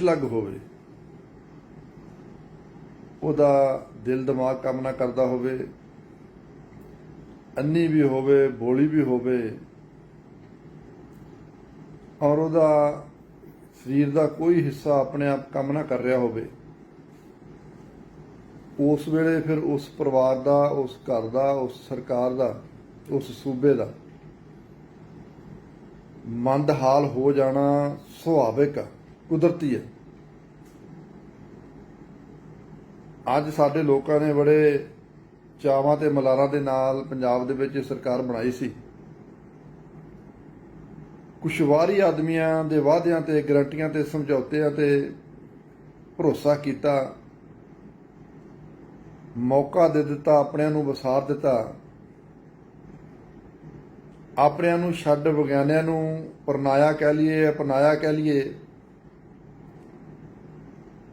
ਲੱਗ ਹੋਵੇ। ਉਹਦਾ ਦਿਲ ਦਿਮਾਗ ਕੰਮ ਨਾ ਕਰਦਾ ਹੋਵੇ। ਅੰਨੀ ਵੀ ਹੋਵੇ, ਬੋਲੀ ਵੀ ਹੋਵੇ। ਔਰ ਉਹਦਾ ਸਰੀਰ ਦਾ ਕੋਈ ਹਿੱਸਾ ਆਪਣੇ ਆਪ ਕੰਮ ਨਾ ਕਰ ਰਿਹਾ ਹੋਵੇ। ਉਸ ਵੇਲੇ ਫਿਰ ਉਸ ਪਰਿਵਾਰ ਦਾ, ਉਸ ਘਰ ਦਾ, ਉਸ ਸਰਕਾਰ ਦਾ, ਉਸ ਸੂਬੇ ਦਾ ਮੰਦ ਹਾਲ ਹੋ ਜਾਣਾ ਸੁਭਾਵਿਕ ਆ। ਕੁਦਰਤੀ ਹੈ। ਅੱਜ ਸਾਡੇ ਲੋਕਾਂ ਨੇ ਬੜੇ ਚਾਵਾਂ ਤੇ ਮਲਾਰਾਂ ਦੇ ਨਾਲ ਪੰਜਾਬ ਦੇ ਵਿੱਚ ਸਰਕਾਰ ਬਣਾਈ ਸੀ। ਕੁਸ਼ਵਾਰੀ ਆਦਮੀਆਂ ਦੇ ਵਾਅਦਿਆਂ ਤੇ, ਗਰੰਟੀਆਂ ਤੇ, ਸਮਝੌਤਿਆਂ ਤੇ ਭਰੋਸਾ ਕੀਤਾ। ਮੌਕਾ ਦੇ ਦਿੱਤਾ, ਆਪਣਿਆਂ ਨੂੰ ਵਸਾਰ ਦਿੱਤਾ। ਆਪਣਿਆਂ ਨੂੰ ਛੱਡ ਵਿਗਿਆਨਿਆਂ ਨੂੰ ਪਰਨਾਇਆ ਕਹਿ ਲਈਏ, ਅਪਣਾਇਆ ਕਹਿ ਲਈਏ।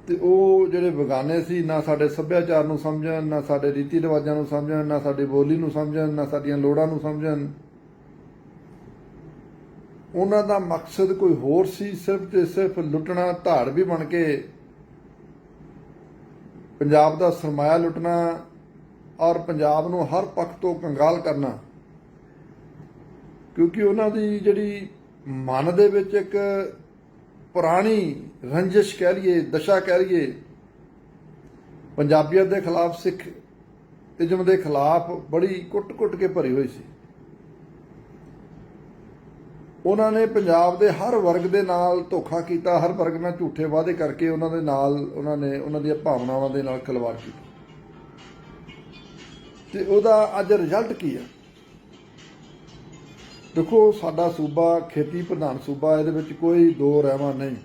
ਤੇ ਉਹ ਜਿਹੜੇ ਵਿਗਾਨੇ ਸੀ, ਨਾ ਸਾਡੇ ਸੱਭਿਆਚਾਰ ਨੂੰ ਸਮਝਣ, ਨਾ ਸਾਡੇ ਰੀਤੀ ਰਿਵਾਜਾਂ ਨੂੰ ਸਮਝਣ, ਨਾ ਸਾਡੀ ਬੋਲੀ ਨੂੰ ਸਮਝਣ, ਨਾ ਸਾਡੀਆਂ ਲੋੜਾਂ ਨੂੰ ਸਮਝਣ। ਉਹਨਾਂ ਦਾ ਮਕਸਦ ਕੋਈ ਹੋਰ ਸੀ, ਸਿਰਫ ਤੇ ਸਿਰਫ ਲੁੱਟਣਾ, ਧਾੜ ਵੀ ਬਣ ਕੇ ਪੰਜਾਬ ਦਾ ਸਰਮਾਇਆ ਲੁੱਟਣਾ ਔਰ ਪੰਜਾਬ ਨੂੰ ਹਰ ਪੱਖ ਤੋਂ ਕੰਗਾਲ ਕਰਨਾ। ਕਿਉਂਕਿ ਉਹਨਾਂ ਦੀ ਜਿਹੜੀ ਮਨ ਦੇ ਵਿੱਚ ਇੱਕ ਪੁਰਾਣੀ ਰੰਜਿਸ਼ ਕਹਿ ਲਈਏ, ਦਸ਼ਾ ਕਹਿ ਲਈਏ, ਪੰਜਾਬੀਅਤ ਦੇ ਖਿਲਾਫ, ਸਿੱਖ ਇਜ਼ਮ ਦੇ ਖਿਲਾਫ ਬੜੀ ਕੁੱਟ-ਕੁੱਟ ਕੇ ਭਰੀ ਹੋਈ ਸੀ। ਉਹਨਾਂ ਨੇ ਪੰਜਾਬ ਦੇ ਹਰ ਵਰਗ ਦੇ ਨਾਲ ਧੋਖਾ ਕੀਤਾ, ਹਰ ਵਰਗ ਨਾਲ ਝੂਠੇ ਵਾਅਦੇ ਕਰਕੇ ਉਹਨਾਂ ਦੇ ਨਾਲ, ਉਹਨਾਂ ਨੇ, ਉਹਨਾਂ ਦੀਆਂ ਭਾਵਨਾਵਾਂ ਦੇ ਨਾਲ ਖਿਲਵਾੜ ਕੀਤਾ। ਤੇ ਉਹਦਾ ਅੱਜ ਰਿਜ਼ਲਟ ਕੀ ਹੈ ਦੇਖੋ, ਸਾਡਾ ਸੂਬਾ ਖੇਤੀ ਪ੍ਰਧਾਨ ਸੂਬਾ, ਇਹਦੇ ਵਿੱਚ ਕੋਈ ਦੋ ਰਹਿਮਾ ਨਹੀਂ।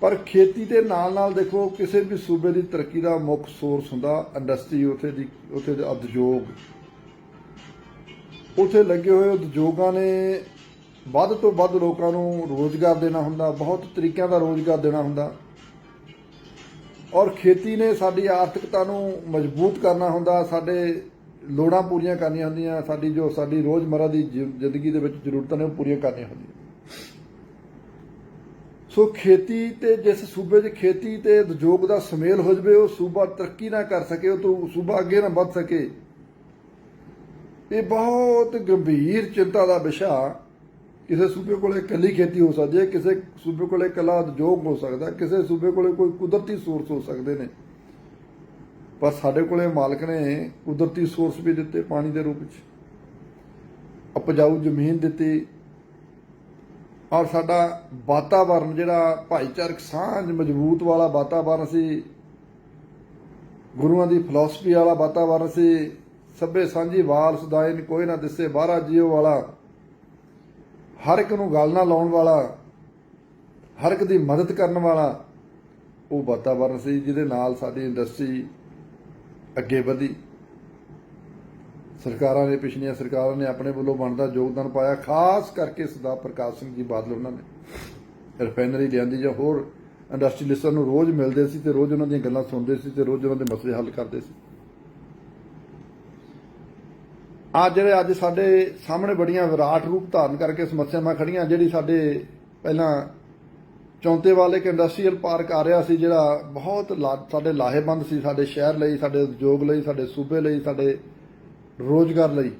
ਪਰ ਖੇਤੀ ਦੇ ਨਾਲ ਨਾਲ ਦੇਖੋ, ਕਿਸੇ ਵੀ ਸੂਬੇ ਦੀ ਤਰੱਕੀ ਦਾ ਮੁੱਖ ਸੋਰਸ ਹੁੰਦਾ ਇੰਡਸਟਰੀ ਉੱਥੇ ਦੀ, ਉੱਥੇ ਦੇ ਉਦਯੋਗ। ਉੱਥੇ ਲੱਗੇ ਹੋਏ ਉਦਯੋਗਾਂ ਨੇ ਵੱਧ ਤੋਂ ਵੱਧ ਲੋਕਾਂ ਨੂੰ ਰੋਜ਼ਗਾਰ ਦੇਣਾ ਹੁੰਦਾ, ਬਹੁਤ ਤਰੀਕਿਆਂ ਦਾ ਰੋਜ਼ਗਾਰ ਦੇਣਾ ਹੁੰਦਾ। ਔਰ ਖੇਤੀ ਨੇ ਸਾਡੀ ਆਰਥਿਕਤਾ ਨੂੰ ਮਜ਼ਬੂਤ ਕਰਨਾ ਹੁੰਦਾ, ਸਾਡੇ ਲੋੜਾਂ ਪੂਰੀਆਂ ਕਰਨੀਆਂ ਹੁੰਦੀਆਂ, ਸਾਡੀ ਜੋ ਸਾਡੀ ਰੋਜ਼ਮਰਾ ਦੀ ਜ਼ਿੰਦਗੀ ਦੇ ਵਿੱਚ ਜ਼ਰੂਰਤਾਂ ਨੇ ਉਹ ਪੂਰੀਆਂ ਕਰਨੀਆਂ ਹੁੰਦੀਆਂ। ਸੋ ਖੇਤੀ ਤੇ ਜਿਸ ਸੂਬੇ 'ਚ ਖੇਤੀ ਤੇ ਉਦਯੋਗ ਦਾ ਸੁਮੇਲ ਹੋ ਜਵੇ, ਉਹ ਸੂਬਾ ਤਰੱਕੀ ਨਾ ਕਰ ਸਕੇ, ਉਹ ਤੋਂ ਸੂਬਾ ਅੱਗੇ ਨਾ ਵੱਧ ਸਕੇ। ਇਹ ਬਹੁਤ ਗੰਭੀਰ ਚਿੰਤਾ ਦਾ ਵਿਸ਼ਾ ਕਿਸੇ ਸੂਬੇ ਕੋਲੇ ਇਕੱਲੀ ਖੇਤੀ ਹੋ ਸਕਦੀ ਹੈ, ਕਿਸੇ ਸੂਬੇ ਕੋਲੇ ਇਕੱਲਾ ਉਦਯੋਗ ਹੋ ਸਕਦਾ, ਕਿਸੇ ਸੂਬੇ ਕੋਲੇ ਕੋਈ ਕੁਦਰਤੀ ਸੋਰਸ ਹੋ ਸਕਦੇ ਨੇ। ਪਰ ਸਾਡੇ ਕੋਲੇ ਮਾਲਕ ਨੇ ਕੁਦਰਤੀ ਸੋਰਸ ਵੀ ਦਿੱਤੇ ਪਾਣੀ ਦੇ ਰੂਪ ਵਿੱਚ। ਉਪਜਾਊ ਜ਼ਮੀਨ ਦਿੱਤੀ। ਔਰ ਸਾਡਾ ਵਾਤਾਵਰਨ ਜਿਹੜਾ ਭਾਈਚਾਰਕ ਸਾਂਝ ਮਜ਼ਬੂਤ ਵਾਲਾ ਵਾਤਾਵਰਨ ਸੀ, ਗੁਰੂਆਂ ਦੀ ਫਿਲਾਸਫੀ ਵਾਲਾ ਵਾਤਾਵਰਨ ਸੀ, ਸਭੇ ਸਾਂਝੀ ਵਾਲ ਸੁਦਾਇਨ ਕੋਈ ਨਾ ਦਿਸੇ ਬਾਹਰਾ ਜੀਓ ਵਾਲਾ, ਹਰ ਇੱਕ ਨੂੰ ਗੱਲ ਨਾ ਲਾਉਣ ਵਾਲਾ, ਹਰ ਇੱਕ ਦੀ ਮਦਦ ਕਰਨ ਵਾਲਾ, ਉਹ ਵਾਤਾਵਰਨ ਸੀ ਜਿਹਦੇ ਨਾਲ ਸਾਡੀ ਇੰਡਸਟਰੀ ਅੱਗੇ ਵਧੀ। ਸਰਕਾਰਾਂ ਨੇ ਪਿਛਲੀਆਂ ਸਰਕਾਰਾਂ ਨੇ ਆਪਣੇ ਵੱਲੋਂ ਬਣਦਾ ਯੋਗਦਾਨ ਪਾਇਆ, ਖਾਸ ਕਰਕੇ ਸਰਦਾਰ ਪ੍ਰਕਾਸ਼ ਸਿੰਘ ਜੀ ਬਾਦਲ ਉਹਨਾਂ ਨੇ। ਰਿਫਾਈਨਰੀ ਲਿਆਂਦੀ ਜਾਂ ਹੋਰ ਇੰਡਸਟਰੀਲਿਸਟਾਂ ਨੂੰ ਰੋਜ਼ ਮਿਲਦੇ ਸੀ ਤੇ ਰੋਜ਼ ਉਹਨਾਂ ਦੀਆਂ ਗੱਲਾਂ ਸੁਣਦੇ ਸੀ ਤੇ ਰੋਜ਼ ਉਹਨਾਂ ਦੇ ਮਸਲੇ ਹੱਲ ਕਰਦੇ ਸੀ। ਆ ਜਿਹੜੇ ਅੱਜ ਸਾਡੇ ਸਾਹਮਣੇ ਬੜੀਆਂ ਵਿਰਾਟ ਰੂਪ ਧਾਰਨ ਕਰਕੇ ਸਮੱਸਿਆਵਾਂ ਖੜੀਆਂ ਜਿਹੜੀ ਸਾਡੇ ਪਹਿਲਾਂ ਚੌਂਤੇਵਾਲ ਇੱਕ ਇੰਡਸਟਰੀਅਲ ਪਾਰਕ ਆ ਰਿਹਾ ਸੀ, ਜਿਹੜਾ ਬਹੁਤ ਸਾਡੇ ਲਾਹੇਬੰਦ ਸੀ, ਸਾਡੇ ਸ਼ਹਿਰ ਲਈ, ਸਾਡੇ ਉਦਯੋਗ ਲਈ, ਸਾਡੇ ਸੂਬੇ ਲਈ, ਸਾਡੇ ਰੋਜ਼ਗਾਰ ਲਈ।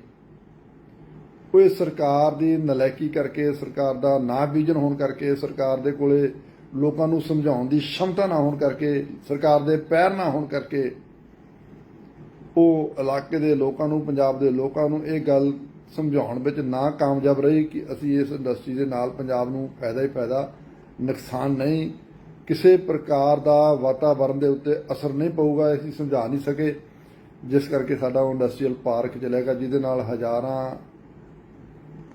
ਉਹ ਸਰਕਾਰ ਦੀ ਨਲਾਇਕੀ ਕਰਕੇ ਸਰਕਾਰ ਦਾ ਨਾ ਵਿਜ਼ਨ ਹੋਣ ਕਰਕੇ ਸਰਕਾਰ ਦੇ ਕੋਲੇ ਲੋਕਾਂ ਨੂੰ ਸਮਝਾਉਣ ਦੀ ਸ਼ਮਤਾ ਨਾ ਹੋਣ ਕਰਕੇ, ਸਰਕਾਰ ਦੇ ਪੈਰ ਨਾ ਹੋਣ ਕਰਕੇ, ਉਹ ਇਲਾਕੇ ਦੇ ਲੋਕਾਂ ਨੂੰ, ਪੰਜਾਬ ਦੇ ਲੋਕਾਂ ਨੂੰ ਇਹ ਗੱਲ ਸਮਝਾਉਣ ਵਿੱਚ ਨਾ ਕਾਮਯਾਬ ਰਹੀ ਕਿ ਅਸੀਂ ਇਸ ਇੰਡਸਟਰੀ ਦੇ ਨਾਲ ਪੰਜਾਬ ਨੂੰ ਫਾਇਦਾ ਹੀ ਫਾਇਦਾ ਨੁਕਸਾਨ ਨਹੀਂ, ਕਿਸੇ ਪ੍ਰਕਾਰ ਦਾ ਵਾਤਾਵਰਣ ਦੇ ਉੱਤੇ ਅਸਰ ਨਹੀਂ ਪਊਗਾ ਅਸੀਂ ਸਮਝਾ ਨਹੀਂ ਸਕੇ। ਜਿਸ ਕਰਕੇ ਸਾਡਾ ਉਹ ਇੰਡਸਟਰੀਅਲ ਪਾਰਕ ਚਲੇਗਾ ਜਿਹਦੇ ਨਾਲ ਹਜ਼ਾਰਾਂ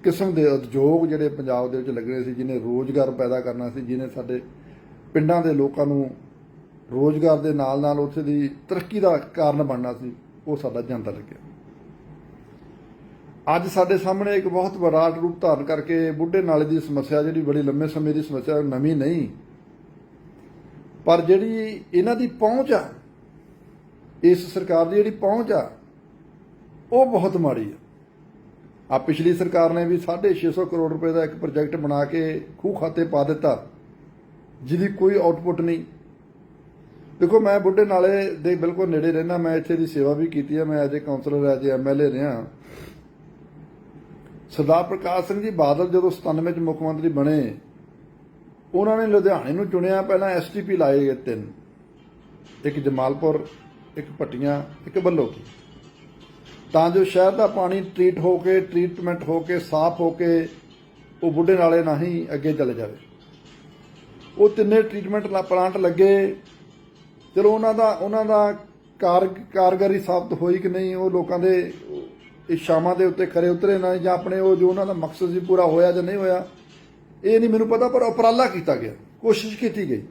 ਕਿਸਮ ਦੇ ਉਦਯੋਗ ਜਿਹੜੇ ਪੰਜਾਬ ਦੇ ਵਿੱਚ ਲੱਗਣੇ ਸੀ, ਜਿਹਨੇ ਰੋਜ਼ਗਾਰ ਪੈਦਾ ਕਰਨਾ ਸੀ, ਜਿਹਨੇ ਸਾਡੇ ਪਿੰਡਾਂ ਦੇ ਲੋਕਾਂ ਨੂੰ ਰੋਜ਼ਗਾਰ ਦੇ ਨਾਲ ਨਾਲ ਉੱਥੇ ਦੀ ਤਰੱਕੀ ਦਾ ਕਾਰਨ ਬਣਨਾ ਸੀ, ਉਹ ਸਾਡਾ ਜਾਂਦਾ ਲੱਗਿਆ। ਅੱਜ ਸਾਡੇ ਸਾਹਮਣੇ ਇੱਕ ਬਹੁਤ ਵਿਰਾਟ ਰੂਪ ਧਾਰਨ ਕਰਕੇ ਬੁੱਢੇ ਨਾਲੇ ਦੀ ਸਮੱਸਿਆ ਜਿਹੜੀ ਬੜੀ ਲੰਮੇ ਸਮੇਂ ਦੀ ਸਮੱਸਿਆ ਹੈ, ਨਵੀਂ ਨਹੀਂ। ਪਰ ਜਿਹੜੀ ਇਹਨਾਂ ਦੀ ਪਹੁੰਚ ਆ ਇਸ ਸਰਕਾਰ ਦੀ ਜਿਹੜੀ ਪਹੁੰਚ ਆ ਉਹ ਬਹੁਤ ਮਾੜੀ ਆ। ਆ ਪਿਛਲੀ ਸਰਕਾਰ ਨੇ ਵੀ 650 ਕਰੋੜ ਰੁਪਏ ਦਾ ਇੱਕ ਪ੍ਰੋਜੈਕਟ ਬਣਾ ਕੇ ਖੂਹ ਖਾਤੇ ਪਾ ਦਿੱਤਾ ਜਿਹਦੀ ਕੋਈ ਆਉਟਪੁੱਟ ਨਹੀਂ। ਦੇਖੋ ਮੈਂ ਬੁੱਢੇ ਨਾਲੇ ਦੇ ਬਿਲਕੁਲ ਨੇੜੇ ਰਹਿਣਾ ਮੈਂ ਇੱਥੇ ਦੀ ਸੇਵਾ ਵੀ ਕੀਤੀ ਹੈ ਮੈਂ as a councillor as a MLA ਰਿਹਾ। ਸਰਦਾਰ ਪ੍ਰਕਾਸ਼ ਸਿੰਘ ਜੀ ਬਾਦਲ ਜਦੋਂ 97 ਚ ਮੁੱਖ ਮੰਤਰੀ ਬਣੇ, ਉਹਨਾਂ ਨੇ ਲੁਧਿਆਣੇ ਨੂੰ ਚੁਣਿਆ, ਪਹਿਲਾਂ ਐਸਟੀਪੀ ਲਾਏ ਗਏ ਤਿੰਨ। ਇੱਕ ਜਮਾਲਪੁਰ, ਇੱਕ ਪੱਟੀਆਂ ਇੱਕ ਬੱਲੋਕੀ। ਤਾਂ ਜੋ ਸ਼ਹਿਰ ਦਾ ਪਾਣੀ ਟ੍ਰੀਟ ਹੋ ਕੇ ਟ੍ਰੀਟਮੈਂਟ ਹੋ ਕੇ, ਸਾਫ਼ ਹੋ ਕੇ, ਉਹ ਬੁੱਢੇ ਨਾਲੇ ਨਹੀਂ ਅੱਗੇ ਚਲੇ ਜਾਵੇ। ਉਹ ਤਿੰਨੇ ਟ੍ਰੀਟਮੈਂਟ ਪਲਾਂਟ ਲੱਗੇ। ਚਲੋ ਉਹਨਾਂ ਦਾ ਉਹਨਾਂ ਦਾ ਕਾਰਗਰੀ ਸਾਬਤ ਹੋਈ ਕਿ ਨਹੀਂ, ਉਹ ਲੋਕਾਂ ਦੇ ਇਸ਼ਾਵਾਂ ਦੇ ਉੱਤੇ ਖਰੇ ਉਤਰੇ ਨਾ ਜਾਂ ਆਪਣੇ ਉਹ ਜੋ ਉਹਨਾਂ ਦਾ ਮਕਸਦ ਸੀ ਪੂਰਾ ਹੋਇਆ ਜਾਂ ਨਹੀਂ ਹੋਇਆ, ਇਹ ਨਹੀਂ ਮੈਨੂੰ ਪਤਾ, ਪਰ ਉਪਰਾਲਾ ਕੀਤਾ ਗਿਆ, ਕੋਸ਼ਿਸ਼ ਕੀਤੀ ਗਈ।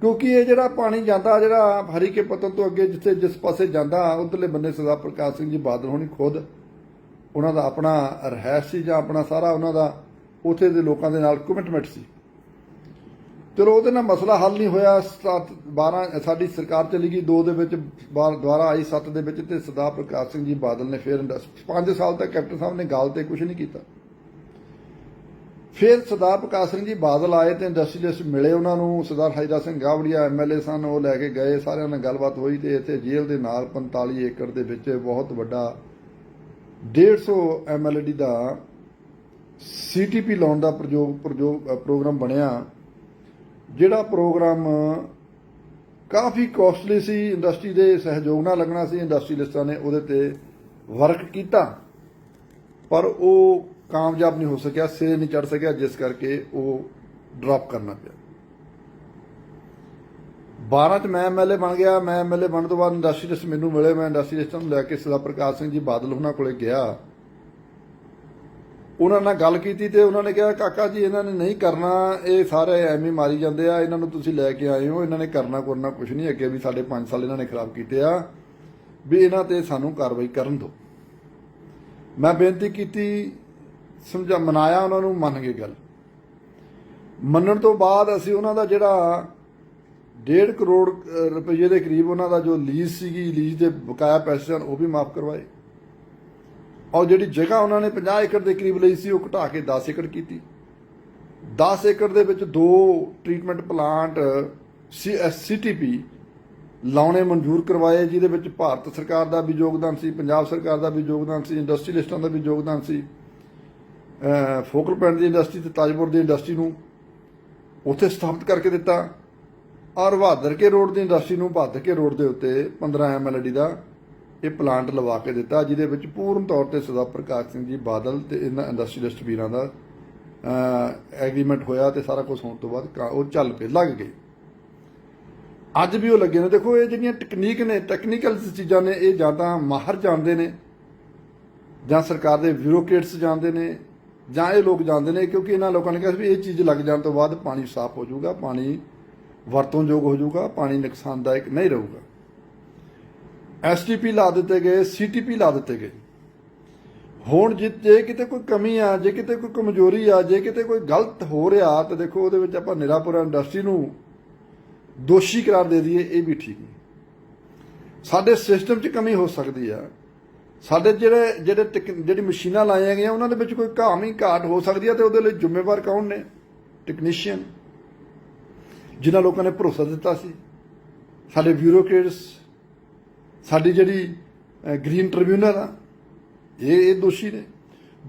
ਕਿਉਂਕਿ ਇਹ ਜਿਹੜਾ ਪਾਣੀ ਜਾਂਦਾ, ਜਿਹੜਾ ਹਰੀ ਕੇ ਪਤਨ ਤੋਂ ਅੱਗੇ ਜਿੱਥੇ ਜਿਸ ਪਾਸੇ ਜਾਂਦਾ, ਉਧਰਲੇ ਬੰਨੇ ਸਰਦਾਰ ਪ੍ਰਕਾਸ਼ ਸਿੰਘ ਜੀ ਬਾਦਲ ਹੋਣੀ ਖੁਦ, ਉਹਨਾਂ ਦਾ ਆਪਣਾ ਰਹਿਸ਼ ਸੀ ਜਾਂ ਆਪਣਾ ਸਾਰਾ ਉਹਨਾਂ ਦਾ, ਉਥੇ ਦੇ ਲੋਕਾਂ ਦੇ ਨਾਲ ਕਮਿਟਮੈਂਟ ਸੀ। ਚਲੋ ਉਹਦੇ ਨਾਲ ਮਸਲਾ ਹੱਲ ਨਹੀਂ ਹੋਇਆ 12 ਸਾਡੀ ਸਰਕਾਰ ਚਲੀ ਗਈ 2 ਦੇ ਵਿੱਚ ਬਾਰ- ਦੁਬਾਰਾ ਆਈ 7 ਦੇ ਵਿੱਚ ਤੇ ਸਰਦਾਰ ਪ੍ਰਕਾਸ਼ ਸਿੰਘ ਜੀ ਬਾਦਲ ਨੇ ਫਿਰ 5 ਸਾਲ ਤੱਕ ਕੈਪਟਨ ਸਾਹਿਬ ਨੇ ਗੱਲ ਤੇ ਕੁਝ ਨਹੀਂ ਕੀਤਾ। ਫਿਰ ਸਰਦਾਰ ਪ੍ਰਕਾਸ਼ ਸਿੰਘ ਜੀ ਬਾਦਲ ਆਏ ਤੇ ਇੰਡਸਟਰੀਲਿਸਟ ਮਿਲੇ ਉਹਨਾਂ ਨੂੰ, ਸਰਦਾਰ ਹਾਈਦਾ ਸਿੰਘ ਗਾਵੜੀਆ ਐਮਐਲਏ ਸਨ, ਉਹ ਲੈ ਕੇ ਗਏ, ਸਾਰਿਆਂ ਨਾਲ ਗੱਲਬਾਤ ਹੋਈ ਤੇ ਇੱਥੇ ਜੇਲ੍ਹ ਦੇ ਨਾਲ 45 ਏਕੜ ਦੇ ਵਿੱਚ ਬਹੁਤ ਵੱਡਾ 150 ਐਮਐਲਡੀ ਦਾ ਸੀਟੀਪੀ ਲਾਉਣ ਦਾ ਪ੍ਰਯੋਗ ਪ੍ਰਯੋਗ ਪ੍ਰੋਗਰਾਮ ਬਣਿਆ। ਜਿਹੜਾ ਪ੍ਰੋਗਰਾਮ ਕਾਫੀ ਕੋਸਟਲੀ ਸੀ ਇੰਡਸਟਰੀ ਦੇ ਸਹਿਯੋਗ ਨਾਲ ਲੱਗਣਾ ਸੀ ਇੰਡਸਟਰੀਲਿਸਟਾਂ ਨੇ ਉਹਦੇ ਤੇ ਵਰਕ ਕੀਤਾ। ਪਰ ਉਹ ਕਾਮਯਾਬ ਨਹੀਂ ਹੋ ਸਕਿਆ, ਸਿਰੇ ਨਹੀਂ ਚੜ ਸਕਿਆ, ਜਿਸ ਕਰਕੇ ਉਹ ਡ੍ਰੌਪ ਕਰਨਾ ਪਿਆ। 12 ਚ ਮੈਂ ਐਮਐਲਏ ਬਣ ਗਿਆ। ਮੈਂ ਐਮਐਲਏ ਬਣਨ ਤੋਂ ਬਾਅਦ ਇੰਡਸਟਰੀਲਿਸਟ ਮੈਨੂੰ ਮਿਲੇ। ਮੈਂ ਇੰਡਸਟਰੀਲਿਸਟਾਂ ਨੂੰ ਲੈ ਕੇ ਸਰਦਾਰ ਪ੍ਰਕਾਸ਼ ਸਿੰਘ ਜੀ ਬਾਦਲ ਉਹਨਾਂ ਕੋਲੇ ਗਿਆ। ਉਹਨਾਂ ਨਾਲ ਗੱਲ ਕੀਤੀ ਤੇ ਉਹਨਾਂ ਨੇ ਕਿਹਾ ਕਾਕਾ ਜੀ ਇਹਨਾਂ ਨੇ ਨਹੀਂ ਕਰਨਾ ਇਹ ਸਾਰੇ ਐਵੇਂ ਮਾਰੀ ਜਾਂਦੇ ਆ ਇਹਨਾਂ ਨੂੰ ਤੁਸੀਂ ਲੈ ਕੇ ਆਏ ਹੋ ਇਹਨਾਂ ਨੇ ਕਰਨਾ ਕਰਨਾ ਕੁਝ ਨਹੀਂ ਅੱਗੇ ਵੀ ਸਾਡੇ 5 ਸਾਲ ਇਹਨਾਂ ਨੇ ਖਰਾਬ ਕੀਤੇ ਆ ਵੀ ਇਹਨਾਂ ਤੇ ਸਾਨੂੰ ਕਾਰਵਾਈ ਕਰਨ ਦਿਓ। ਮੈਂ ਬੇਨਤੀ ਕੀਤੀ ਸਮਝਾ ਮਨਾਇਆ ਉਹਨਾਂ ਨੂੰ ਮੰਨ ਗਏ ਗੱਲ। ਮੰਨਣ ਤੋਂ ਬਾਅਦ ਅਸੀਂ ਉਹਨਾਂ ਦਾ ਜਿਹੜਾ 1.5 ਕਰੋੜ ਅਹ, ਰੁਪਏ ਦੇ ਕਰੀਬ ਉਹਨਾਂ ਦਾ ਜੋ ਲੀਜ਼ ਸੀਗੀ ਲੀਜ਼ ਦੇ ਬਕਾਇਆ ਪੈਸੇ ਸਨ ਉਹ ਵੀ ਮਾਫ ਕਰਵਾਏ। ਔਰ ਜਿਹੜੀ ਜਗ੍ਹਾ ਉਹਨਾਂ ਨੇ 50 ਏਕੜ ਦੇ ਕਰੀਬ ਲਈ ਸੀ, ਉਹ ਘਟਾ ਕੇ 10 ਏਕੜ ਕੀਤੀ। 10 ਏਕੜ ਦੇ ਵਿੱਚ ਦੋ ਟ੍ਰੀਟਮੈਂਟ ਪਲਾਂਟ ਸੀਟੀਪੀ ਲਾਉਣੇ ਮਨਜ਼ੂਰ ਕਰਵਾਏ, ਜਿਹਦੇ ਵਿੱਚ ਭਾਰਤ ਸਰਕਾਰ ਦਾ ਵੀ ਯੋਗਦਾਨ ਸੀ, ਪੰਜਾਬ ਸਰਕਾਰ ਦਾ ਵੀ ਯੋਗਦਾਨ ਸੀ ਇੰਡਸਟਰੀਲਿਸਟਾਂ ਦਾ ਵੀ ਯੋਗਦਾਨ ਸੀ। ਅਹ ਫੋਕਲ ਪੁਆਇੰਟ ਦੀ ਇੰਡਸਟਰੀ ਤੇ ਤਾਜਪੁਰ ਦੀ ਇੰਡਸਟਰੀ ਨੂੰ ਉੱਥੇ ਸਥਾਪਿਤ ਕਰਕੇ ਦਿੱਤਾ। ਔਰ ਬਹਾਦਰ ਕੇ ਰੋਡ ਦੀ ਇੰਡਸਟਰੀ ਨੂੰ ਬਹਾਦਰ ਕੇ ਰੋਡ ਦੇ ਉੱਤੇ 15 ਐਮਐਲਡੀ ਦਾ ਇਹ ਪਲਾਂਟ ਲਵਾ ਕੇ ਦਿੱਤਾ, ਜਿਹਦੇ ਵਿੱਚ ਪੂਰਨ ਤੌਰ ਤੇ ਸਰਦਾਰ ਪ੍ਰਕਾਸ਼ ਸਿੰਘ ਜੀ ਬਾਦਲ ਤੇ ਇਹਨਾਂ ਇੰਡਸਟਰੀਲਿਸਟ ਵੀਰਾਂ ਦਾ ਐਗਰੀਮੈਂਟ ਹੋਇਆ ਤੇ ਸਾਰਾ ਕੁਝ ਹੋਣ ਤੋਂ ਬਾਅਦ ਉਹ ਚੱਲ ਪਏ, ਲੱਗ ਗਏ। ਅੱਜ ਵੀ ਉਹ ਲੱਗੇ ਨੇ। ਦੇਖੋ, ਇਹ ਜਿਹੜੀਆਂ ਟੈਕਨੀਕ ਨੇ ਟੈਕਨੀਕਲ ਚੀਜ਼ਾਂ ਨੇ, ਇਹ ਜਾਂ ਤਾਂ ਮਾਹਰ ਜਾਣਦੇ ਨੇ, ਜਾਂ ਸਰਕਾਰ ਦੇ ਬਿਊਰੋਕਰੇਟਸ ਜਾਣਦੇ ਨੇ, ਜਾਂ ਇਹ ਲੋਕ ਜਾਣਦੇ ਨੇ, ਕਿਉਂਕਿ ਇਹਨਾਂ ਲੋਕਾਂ ਨੇ ਕਿਹਾ ਸੀ ਵੀ ਇਹ ਚੀਜ਼ ਲੱਗ ਜਾਣ ਤੋਂ ਬਾਅਦ ਪਾਣੀ ਸਾਫ਼ ਹੋ ਜਾਊਗਾ, ਪਾਣੀ ਵਰਤੋਂਯੋਗ ਹੋ ਜਾਊਗਾ, ਪਾਣੀ ਨੁਕਸਾਨਦਾਇਕ ਨਹੀਂ ਰਹੂਗਾ। ਐਸਟੀਪੀ ਲਾ ਦਿੱਤੇ ਗਏ, ਸੀਟੀਪੀ ਲਾ ਦਿੱਤੇ ਗਏ। ਹੁਣ ਜੇ ਜੇ ਕਿਤੇ ਕੋਈ ਕਮੀ ਆ, ਜੇ ਕਿਤੇ ਕੋਈ ਕਮਜ਼ੋਰੀ ਆ, ਜੇ ਕਿਤੇ ਕੋਈ ਗਲਤ ਹੋ ਰਿਹਾ, ਤਾਂ ਦੇਖੋ ਉਹਦੇ ਵਿੱਚ ਆਪਾਂ ਨਿਰਾਪੁਰਾ ਇੰਡਸਟਰੀ ਨੂੰ ਦੋਸ਼ੀ ਕਰਾਰ ਦੇ ਦਈਏ, ਇਹ ਵੀ ਠੀਕ ਨਹੀਂ। ਸਾਡੇ ਸਿਸਟਮ 'ਚ ਕਮੀ ਹੋ ਸਕਦੀ ਆ। ਸਾਡੇ ਜਿਹੜੇ ਜਿਹੜੇ ਟੈਕ- ਜਿਹੜੀ ਮਸ਼ੀਨਾਂ ਲਾਈਆਂ ਗਈਆਂ, ਉਹਨਾਂ ਦੇ ਵਿੱਚ ਕੋਈ ਘਾਮੀ ਘਾਟ ਹੋ ਸਕਦੀ ਆ ਤੇ ਉਹਦੇ ਲਈ ਜ਼ਿੰਮੇਵਾਰ ਕੌਣ ਨੇ? ਟੈਕਨੀਸ਼ੀਅਨ। ਜਿਨ੍ਹਾਂ ਲੋਕਾਂ ਨੇ ਭਰੋਸਾ ਦਿੱਤਾ ਸੀ। ਸਾਡੇ ਬਿਊਰੋਕ੍ਰੇਟਸ ਸਾਡੀ ਜਿਹੜੀ ਗ੍ਰੀਨ ਟ੍ਰਿਬਿਊਨਲ ਆ, ਇਹ ਇਹ ਦੋਸ਼ੀ ਨੇ।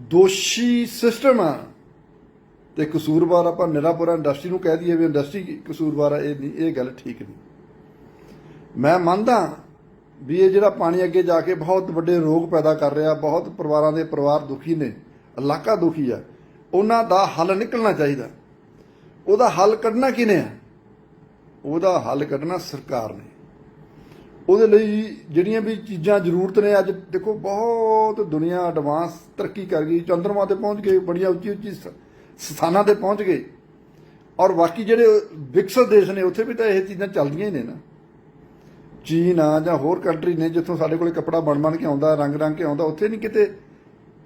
ਦੋਸ਼ੀ ਸਿਸਟਮ ਆ, ਤੇ ਕਸੂਰਵਾਰ ਆਪਾਂ ਨਿਰਾਪੁਰਾ ਇੰਡਸਟਰੀ ਨੂੰ ਕਹਿ ਦਈਏ ਵੀ ਇੰਡਸਟਰੀ ਕਸੂਰਵਾਰ ਆ, ਇਹ ਨਹੀਂ, ਇਹ ਗੱਲ ਠੀਕ ਨਹੀਂ। ਮੈਂ ਮੰਨਦਾ ਵੀ ਇਹ ਜਿਹੜਾ ਪਾਣੀ ਅੱਗੇ ਜਾ ਕੇ ਬਹੁਤ ਵੱਡੇ ਰੋਗ ਪੈਦਾ ਕਰ ਰਿਹਾ, ਬਹੁਤ ਪਰਿਵਾਰਾਂ ਦੇ ਪਰਿਵਾਰ ਦੁਖੀ ਨੇ, ਇਲਾਕਾ ਦੁਖੀ ਆ, ਉਹਨਾਂ ਦਾ ਹੱਲ ਨਿਕਲਣਾ ਚਾਹੀਦਾ। ਉਹਦਾ ਹੱਲ ਕੱਢਣਾ ਕਿਨੇ ਆ? ਉਹਦਾ ਹੱਲ ਕੱਢਣਾ ਸਰਕਾਰ ਨੇ। ਉਹਦੇ ਲਈ ਜਿਹੜੀਆਂ ਵੀ ਚੀਜ਼ਾਂ ਜ਼ਰੂਰਤ ਨੇ ਅੱਜ, ਦੇਖੋ ਬਹੁਤ ਦੁਨੀਆ ਐਡਵਾਂਸ ਤਰੱਕੀ ਕਰ ਗਈ, ਚੰਦਰਮਾ ਤੇ ਪਹੁੰਚ ਗਏ, ਬੜੀਆਂ ਉੱਚੀ ਉੱਚੀ ਸ- ਸਥਾਨਾਂ ਤੇ ਪਹੁੰਚ ਗਏ। ਔਰ ਬਾਕੀ ਜਿਹੜੇ ਵਿਕਸਿਤ ਦੇਸ਼ ਨੇ, ਉੱਥੇ ਵੀ ਤਾਂ ਇਹ ਚੀਜ਼ਾਂ ਚੱਲਦੀਆਂ ਹੀ ਨੇ ਨਾ। ਚੀਨ ਆ ਜਾਂ ਹੋਰ ਕੰਟਰੀ ਨੇ ਜਿੱਥੋਂ ਸਾਡੇ ਕੋਲੇ ਕੱਪੜਾ ਬਣ ਬਣ ਕੇ ਆਉਂਦਾ ਰੰਗ ਰੰਗ ਕੇ ਆਉਂਦਾ, ਉੱਥੇ ਨਹੀਂ ਕਿਤੇ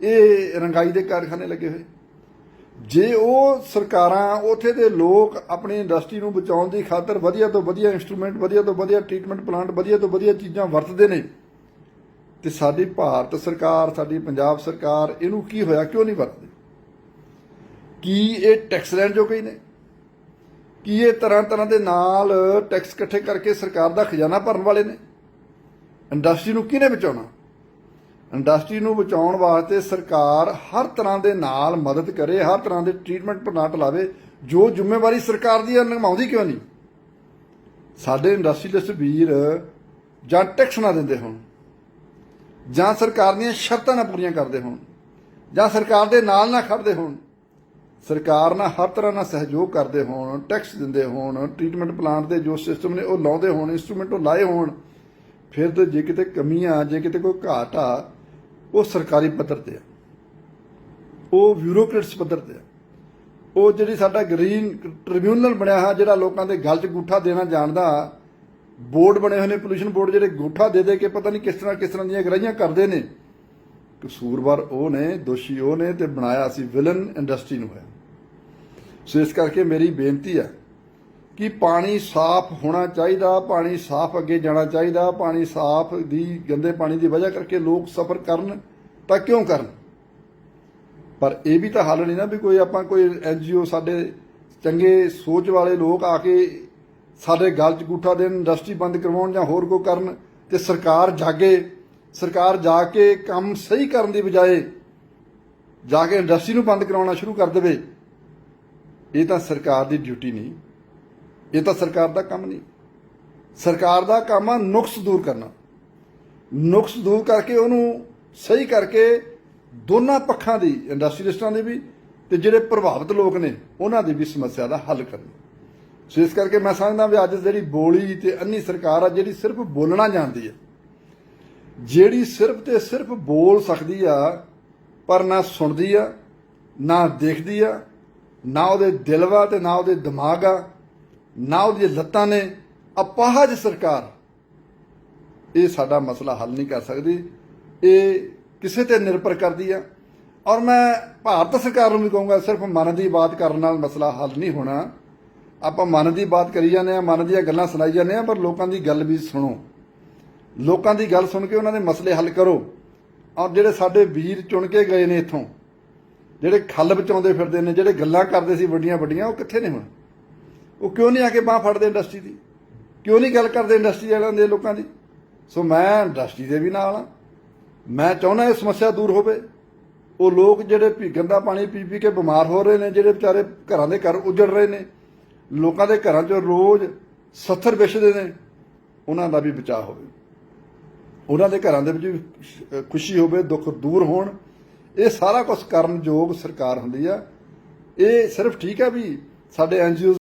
ਇਹ ਰੰਗਾਈ ਦੇ ਕਾਰਖਾਨੇ ਲੱਗੇ ਹੋਏ। ਜੇ ਉਹ ਸਰਕਾਰਾਂ, ਉਥੇ ਦੇ ਲੋਕ ਆਪਣੀ ਇੰਡਸਟਰੀ ਨੂੰ ਬਚਾਉਣ ਦੀ ਖਾਤਰ ਵਧੀਆ ਤੋਂ ਵਧੀਆ ਇਨਸਟਰੂਮੈਂਟ ਵਧੀਆ ਤੋਂ ਵਧੀਆ ਟ੍ਰੀਟਮੈਂਟ ਪਲਾਂਟ ਵਧੀਆ ਤੋਂ ਵਧੀਆ ਚੀਜ਼ਾਂ ਵਰਤਦੇ ਨੇ, ਤੇ ਸਾਡੀ ਭਾਰਤ ਸਰਕਾਰ, ਸਾਡੀ ਪੰਜਾਬ ਸਰਕਾਰ ਇਹਨੂੰ ਕੀ ਹੋਇਆ, ਕਿਉਂ ਨਹੀਂ ਵਰਤਦੀ? ਕੀ ਇਹ ਟੈਕਸ ਲੈਣ ਜੋ ਕਈ ਨੇ? ਕੀ ਇਹ ਤਰ੍ਹਾਂ ਤਰ੍ਹਾਂ ਦੇ ਨਾਲ ਟੈਕਸ ਇਕੱਠੇ ਕਰਕੇ ਸਰਕਾਰ ਦਾ ਖਜ਼ਾਨਾ ਭਰਨ ਵਾਲੇ ਨੇ? ਇੰਡਸਟਰੀ ਨੂੰ ਕਿਹਨੇ ਬਚਾਉਣਾ? ਇੰਡਸਟਰੀ ਨੂੰ ਬਚਾਉਣ ਵਾਸਤੇ ਸਰਕਾਰ ਹਰ ਤਰ੍ਹਾਂ ਦੇ ਨਾਲ ਮਦਦ ਕਰੇ, ਹਰ ਤਰ੍ਹਾਂ ਦੇ ਟ੍ਰੀਟਮੈਂਟ ਪਲਾਂਟ ਲਾਵੇ, ਜੋ ਜ਼ਿੰਮੇਵਾਰੀ ਸਰਕਾਰ ਦੀ ਹੈ ਨਿਭਾਉਂਦੀ ਕਿਉਂ ਨਹੀਂ? ਸਾਡੇ ਇੰਡਸਟਰੀਲਿਸਟ ਵੀਰ ਜਾਂ ਟੈਕਸ ਨਾ ਦਿੰਦੇ ਹੋਣ, ਜਾਂ ਸਰਕਾਰ ਦੀਆਂ ਸ਼ਰਤਾਂ ਨਾ ਪੂਰੀਆਂ ਕਰਦੇ ਹੋਣ, ਜਾਂ ਸਰਕਾਰ ਦੇ ਨਾਲ ਨਾ ਖੜਦੇ ਹੋਣ, ਸਰਕਾਰ ਨਾਲ ਹਰ ਤਰ੍ਹਾਂ ਨਾਲ ਸਹਿਯੋਗ ਕਰਦੇ ਹੋਣ, ਟੈਕਸ ਦਿੰਦੇ ਹੋਣ ਟ੍ਰੀਟਮੈਂਟ ਪਲਾਂਟ ਦੇ ਜੋ ਸਿਸਟਮ ਨੇ ਉਹ ਲਾਉਂਦੇ ਹੋਣ ਇਨਸਟਰੂਮੈਂਟ ਉਹ ਲਾਏ ਹੋਣ, ਫਿਰ ਤੇ ਜੇ ਕਿਤੇ ਕਮੀਆਂ, ਜੇ ਕਿਤੇ ਕੋਈ ਘਾਟ ਆ ਉਹ ਸਰਕਾਰੀ ਪੱਧਰ ਤੇ ਆ। ਉਹ ਬਿਊਰੋਕਰੇਟਸ ਪੱਧਰ ਤੇ ਆ। ਉਹ ਜਿਹੜੀ ਸਾਡਾ ਗ੍ਰੀਨ ਟ੍ਰਿਬਿਊਨਲ ਬਣਿਆ ਹੈ ਜਿਹੜਾ ਲੋਕਾਂ ਦੇ ਗਲ 'ਚ ਗੂਠਾ ਦੇਣਾ ਜਾਣਦਾ, ਬੋਰਡ ਬਣੇ ਹੋਏ ਨੇ ਪੋਲੂਸ਼ਨ ਬੋਰਡ ਜਿਹੜੇ ਗੂਠਾ ਦੇ ਦੇ ਕੇ ਪਤਾ ਨਹੀਂ ਕਿਸ ਤਰ੍ਹਾਂ ਕਿਸ ਤਰ੍ਹਾਂ ਦੀਆਂ ਗਰਾਈਆਂ ਕਰਦੇ ਨੇ। ਕਸੂਰਵਾਰ ਉਹ ਨੇ, ਦੋਸ਼ੀ ਉਹ ਨੇ ਤੇ ਬਣਾਇਆ ਸੀ ਵਿਲਨ ਇੰਡਸਟਰੀ ਨੂੰ ਹੋਇਆ। ਸੋ ਇਸ ਕਰਕੇ ਮੇਰੀ ਬੇਨਤੀ ਹੈ ਕਿ ਪਾਣੀ ਸਾਫ਼ ਹੋਣਾ ਚਾਹੀਦਾ, ਪਾਣੀ ਸਾਫ਼ ਅੱਗੇ ਜਾਣਾ ਚਾਹੀਦਾ, ਪਾਣੀ ਸਾਫ਼ ਦੀ, ਗੰਦੇ ਪਾਣੀ ਦੀ ਵਜ੍ਹਾ ਕਰਕੇ ਲੋਕ ਸਫਰ ਕਰਨ ਤਾਂ ਕਿਉਂ ਕਰਨ? ਪਰ ਇਹ ਵੀ ਤਾਂ ਹੱਲ ਨਹੀਂ ਨਾ ਵੀ ਕੋਈ ਆਪਾਂ ਕੋਈ ਐਨਜੀਓ ਸਾਡੇ ਚੰਗੇ ਸੋਚ ਵਾਲੇ ਲੋਕ ਆ ਕੇ ਸਾਡੇ ਗਲ 'ਚ ਗੂਠਾ ਦੇਣ, ਇੰਡਸਟਰੀ ਬੰਦ ਕਰਵਾਉਣ ਜਾਂ ਹੋਰ ਕੋ ਕਰਨ ਤੇ ਸਰਕਾਰ ਜਾਗੇ, ਸਰਕਾਰ ਜਾ ਕੇ ਕੰਮ ਸਹੀ ਕਰਨ ਦੀ ਬਜਾਏ ਜਾ ਕੇ ਇੰਡਸਟਰੀ ਨੂੰ ਬੰਦ ਕਰਾਉਣਾ ਸ਼ੁਰੂ ਕਰ ਦੇਵੇ। ਇਹ ਤਾਂ ਸਰਕਾਰ ਦੀ ਡਿਊਟੀ ਨਹੀਂ। ਇਹ ਤਾਂ ਸਰਕਾਰ ਦਾ ਕੰਮ ਨਹੀਂ। ਸਰਕਾਰ ਦਾ ਕੰਮ ਆ ਨੁਕਸ ਦੂਰ ਕਰਨਾ। ਨੁਕਸ ਦੂਰ ਕਰਕੇ ਉਹਨੂੰ ਸਹੀ ਕਰਕੇ ਦੋਨਾਂ ਪੱਖਾਂ ਦੀ ਇੰਡਸਟਰੀਲਿਸਟਾਂ ਦੀ ਵੀ ਤੇ ਜਿਹੜੇ ਪ੍ਰਭਾਵਿਤ ਲੋਕ ਨੇ, ਉਹਨਾਂ ਦੀ ਵੀ ਸਮੱਸਿਆ ਦਾ ਹੱਲ ਕਰਨਾ। ਸੋ ਇਸ ਕਰਕੇ ਮੈਂ ਸਮਝਦਾ ਵੀ ਅੱਜ ਜਿਹੜੀ ਬੋਲੀ ਤੇ ਅੰਨੀ ਸਰਕਾਰ ਆ, ਜਿਹੜੀ ਸਿਰਫ ਬੋਲਣਾ ਜਾਣਦੀ ਹੈ ਜਿਹੜੀ ਸਿਰਫ ਤੇ ਸਿਰਫ ਬੋਲ ਸਕਦੀ ਆ, ਪਰ ਨਾ ਸੁਣਦੀ ਆ, ਨਾ ਦੇਖਦੀ ਆ, ਨਾ ਉਹਦੇ ਦਿਲ ਵਾ ਤੇ ਨਾ ਉਹਦੇ ਦਿਮਾਗ ਆ ਨਾ ਉਹਦੀਆਂ ਲੱਤਾਂ ਨੇ ਅਪਾਹਜ ਸਰਕਾਰ। ਇਹ ਸਾਡਾ ਮਸਲਾ ਹੱਲ ਨਹੀਂ ਕਰ ਸਕਦੀ। ਇਹ ਕਿਸੇ ਤੇ ਨਿਰਭਰ ਕਰਦੀ ਆ। ਔਰ ਮੈਂ ਭਾਰਤ ਸਰਕਾਰ ਨੂੰ ਵੀ ਕਹੂੰਗਾ, ਸਿਰਫ ਮਨ ਦੀ ਬਾਤ ਕਰਨ ਨਾਲ ਮਸਲਾ ਹੱਲ ਨਹੀਂ ਹੋਣਾ। ਆਪਾਂ ਮਨ ਦੀ ਬਾਤ ਕਰੀ ਜਾਂਦੇ ਆ, ਮਨ ਦੀਆਂ ਗੱਲਾਂ ਸੁਣਾਈ ਜਾਂਦੇ ਆ, ਪਰ ਲੋਕਾਂ ਦੀ ਗੱਲ ਵੀ ਸੁਣੋ। ਲੋਕਾਂ ਦੀ ਗੱਲ ਸੁਣ ਕੇ ਉਹਨਾਂ ਦੇ ਮਸਲੇ ਹੱਲ ਕਰੋ। ਔਰ ਜਿਹੜੇ ਸਾਡੇ ਵੀਰ ਚੁਣ ਕੇ ਗਏ ਨੇ ਇੱਥੋਂ, ਜਿਹੜੇ ਖੱਲ ਬਚਾਉਂਦੇ ਫਿਰਦੇ ਨੇ, ਜਿਹੜੇ ਗੱਲਾਂ ਕਰਦੇ ਸੀ ਵੱਡੀਆਂ ਵੱਡੀਆਂ ਉਹ ਕਿੱਥੇ ਨੇ ਹੁਣ? ਉਹ ਕਿਉਂ ਨਹੀਂ ਆ ਕੇ ਬਾਹ ਫੜਦੇ ਇੰਡਸਟਰੀ ਦੀ? ਕਿਉਂ ਨਹੀਂ ਗੱਲ ਕਰਦੇ ਇੰਡਸਟਰੀ ਵਾਲਿਆਂ ਦੇ ਲੋਕਾਂ ਦੀ? ਸੋ ਮੈਂ ਇੰਡਸਟਰੀ ਦੇ ਵੀ ਨਾਲ ਆ। ਮੈਂ ਚਾਹੁੰਦਾ ਇਹ ਸਮੱਸਿਆ ਦੂਰ ਹੋਵੇ। ਉਹ ਲੋਕ ਜਿਹੜੇ ਪੀ, ਗੰਦਾ ਪਾਣੀ ਪੀ ਪੀ ਕੇ ਬਿਮਾਰ ਹੋ ਰਹੇ ਨੇ, ਜਿਹੜੇ ਵਿਚਾਰੇ ਘਰਾਂ ਦੇ ਘਰ ਉਜੜ ਰਹੇ ਨੇ, ਲੋਕਾਂ ਦੇ ਘਰਾਂ 'ਚੋਂ ਰੋਜ਼ 70 ਵਿਛਦੇ ਨੇ, ਉਹਨਾਂ ਦਾ ਵੀ ਬਚਾਅ ਹੋਵੇ। ਉਹਨਾਂ ਦੇ ਘਰਾਂ ਦੇ ਵਿੱਚ ਵੀ ਖੁਸ਼ੀ ਹੋਵੇ, ਦੁੱਖ ਦੂਰ ਹੋਣ। ਇਹ ਸਾਰਾ ਕੁਝ ਕਰਨ ਯੋਗ ਸਰਕਾਰ ਹੁੰਦੀ ਆ। ਇਹ ਸਿਰਫ ਠੀਕ ਹੈ ਵੀ ਸਾਡੇ ਐਨਜੀਓ